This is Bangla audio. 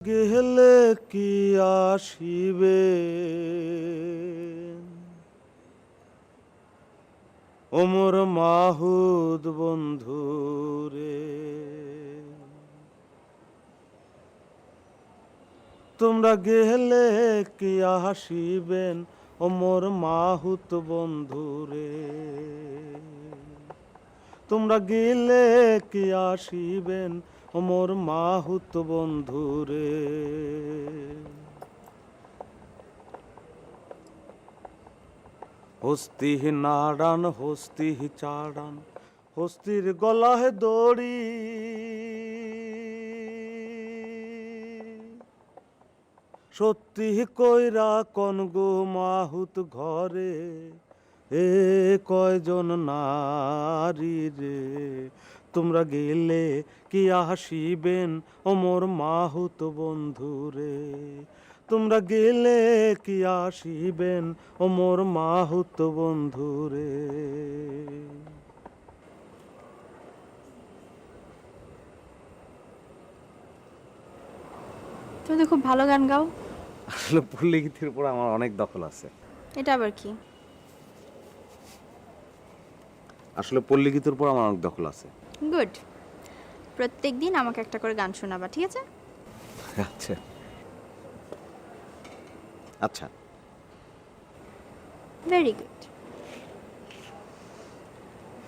গেলে কি আসিবে? ওমর মাহুদ বন্ধু রে, তোমরা গেলে কি আসিবেন ওমর মাহুত বন্ধু রে? তোমরা গেলে কি আসিবেন ওমর মাহুত বন্ধু রে হস্তি নাড়ান হস্তি চাড়ান, হস্তির গলায় দড়ি। সত্যি কইরা কন গো মাহুত ঘরে, এ কয়জন নারী রে? তোমরা গেলে কি আসিবেন? ওমর মাহুত বন্ধু রে তোমরা গেলে কি আসিবেন? ওমর মাহুত বন্ধু রে তুমি তো খুব ভালো গান গাও। আসলে পল্লী গীতির উপর আমার অনেক দখল আছে। এটা আবার কি? আসলে পল্লী গীতের উপর আমার অনেক দখল আছে। গুড প্রত্যেক দিন আমাকে একটা করে গান শোনাবা ঠিক আছে? আচ্ছা। আচ্ছা। Very good